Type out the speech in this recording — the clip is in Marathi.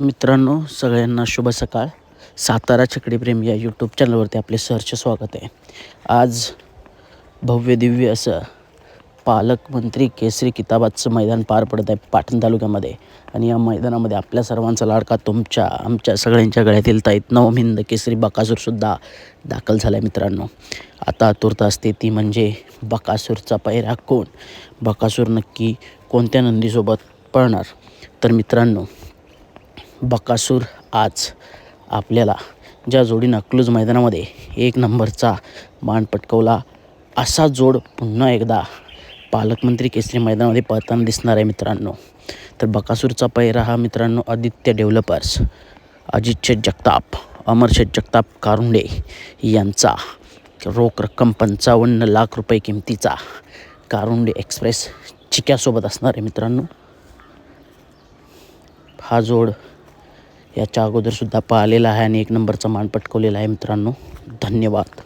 मित्रांनो सगळ्यांना शुभ सकाळ. सातारा छकडीप्रेम या यूट्यूब चॅनलवरती आपले सहर्ष स्वागत आहे. आज भव्य दिव्य असं पालकमंत्री केसरी किताबाचं मैदान पार पडत आहे पाटण तालुक्यामध्ये. आणि या मैदानामध्ये आपल्या सर्वांचा लाडका तुमच्या आमच्या सगळ्यांच्या गळ्यातील ताईत नवमिंद केसरी बकासूरसुद्धा दाखल झाला आहे मित्रांनो. आता आतुरता असते ती म्हणजे बकासूरचा पैरा कोण? बकासूर नक्की कोणत्या नंदीसोबत पळणार? तर मित्रांनो बकासूर आज आपल्याला ज्या जोडीनं अकलूज मैदानामध्ये एक नंबरचा मान पटकवला असा जोड पुन्हा एकदा पालकमंत्री केसरी मैदानामध्ये पळताना दिसणार आहे मित्रांनो. तर बकासूरचा पैरा हा मित्रांनो आदित्य डेव्हलपर्स अजित शेठ जगताप अमर शेठ जगताप कारुंडे यांचा रोख रक्कम पंचावन्न लाख रुपये किमतीचा कारुंडे एक्सप्रेस चिक्यासोबत असणार आहे मित्रांनो. हा जोड याच्या अगोदरसुद्धा पाहिलेला आहे आणि एक नंबरचा मान पटकवलेला आहे मित्रांनो. धन्यवाद.